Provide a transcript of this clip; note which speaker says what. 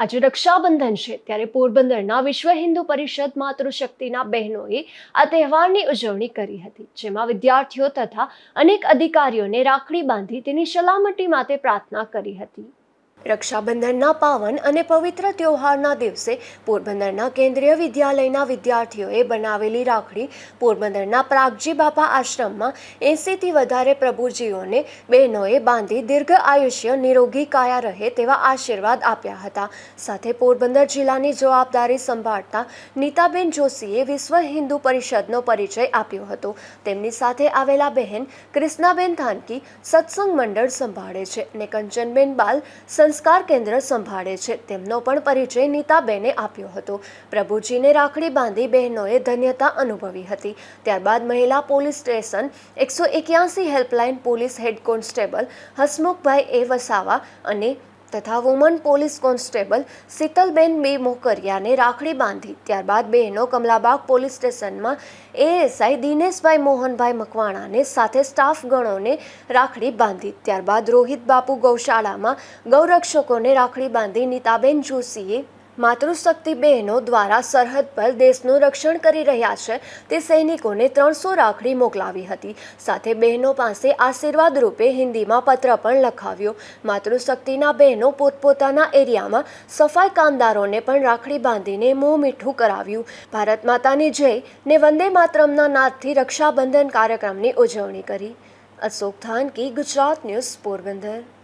Speaker 1: આજે રક્ષાબંધન છે, ત્યારે પોરબંદરના વિશ્વ હિન્દુ પરિષદ માતૃશક્તિના બહેનોએ આ તહેવારની ઉજવણી કરી હતી, જેમાં વિદ્યાર્થીઓ તથા અનેક અધિકારીઓને રાખડી બાંધી તેની સલામતી માટે પ્રાર્થના કરી હતી. રક્ષાબંધનના પાવન અને પવિત્ર તહેવારના દિવસે પોરબંદરના કેન્દ્રીય વિદ્યાલયના વિદ્યાર્થીઓએ બનાવેલી રાખડી પોરબંદરના પ્રાગજી બાપા આશ્રમમાં એંસીથી વધારે પ્રભુજીઓને, બહેનોએ બાંધી દીર્ઘ આયુષ્ય નિરોગી કાયા રહે તેવા આશીર્વાદ આપ્યા હતા. સાથે પોરબંદર જિલ્લાની જવાબદારી સંભાળતા નીતાબેન જોશીએ વિશ્વ હિન્દુ પરિષદનો પરિચય આપ્યો હતો. તેમની સાથે આવેલા બહેન કૃષ્ણાબેન થાનકી સત્સંગ મંડળ સંભાળે છે અને કંચનબેન બાલ સંસ્કાર કેન્દ્ર સંભાળે છે. તેમનો પણ પરિચય નીતાબેને આપ્યો હતો. પ્રભુજીને રાખડી બાંધી બહેનોએ ધન્યતા અનુભવી હતી. ત્યારબાદ મહિલા પોલીસ સ્ટેશન એકસો એક્યાસી helpline police head constable Hasmukhbhai A Vasava અને તથા woman police constable Shitalben B મોકરિયાને રાખડી બાંધી. ત્યારબાદ બહેનો કમલાબાગ પોલીસ સ્ટેશનમાં એએસઆઈ દિનેશભાઈ મોહનભાઈ મકવાણાને સાથે સ્ટાફ ગણોને રાખડી બાંધી. ત્યારબાદ રોહિત બાપુ ગૌશાળામાં ગૌરક્ષકોને રાખડી બાંધી નીતાબેન જોશીએ માતૃશક્તિ બહેનો દ્વારા સરહદ પર દેશનું રક્ષણ કરી રહ્યા છે. તે સૈનિકોને ત્રણસો રાખડી મોકલાવી હતી. સાથે બહેનો પાસે આશીર્વાદ રૂપે હિન્દીમાં પત્ર પણ લખાવ્યો. માતૃશક્તિના બહેનો પોતપોતાના એરિયામાં સફાઈ કામદારોને પણ રાખડી બાંધીને મોં મીઠું કરાવ્યું. ભારત માતાની જય ને વંદે માતરમના નાદથી રક્ષાબંધન કાર્યક્રમની ઉજવણી કરી. અશોક થાનકી ગુજરાત ન્યૂઝ પોરબંદર.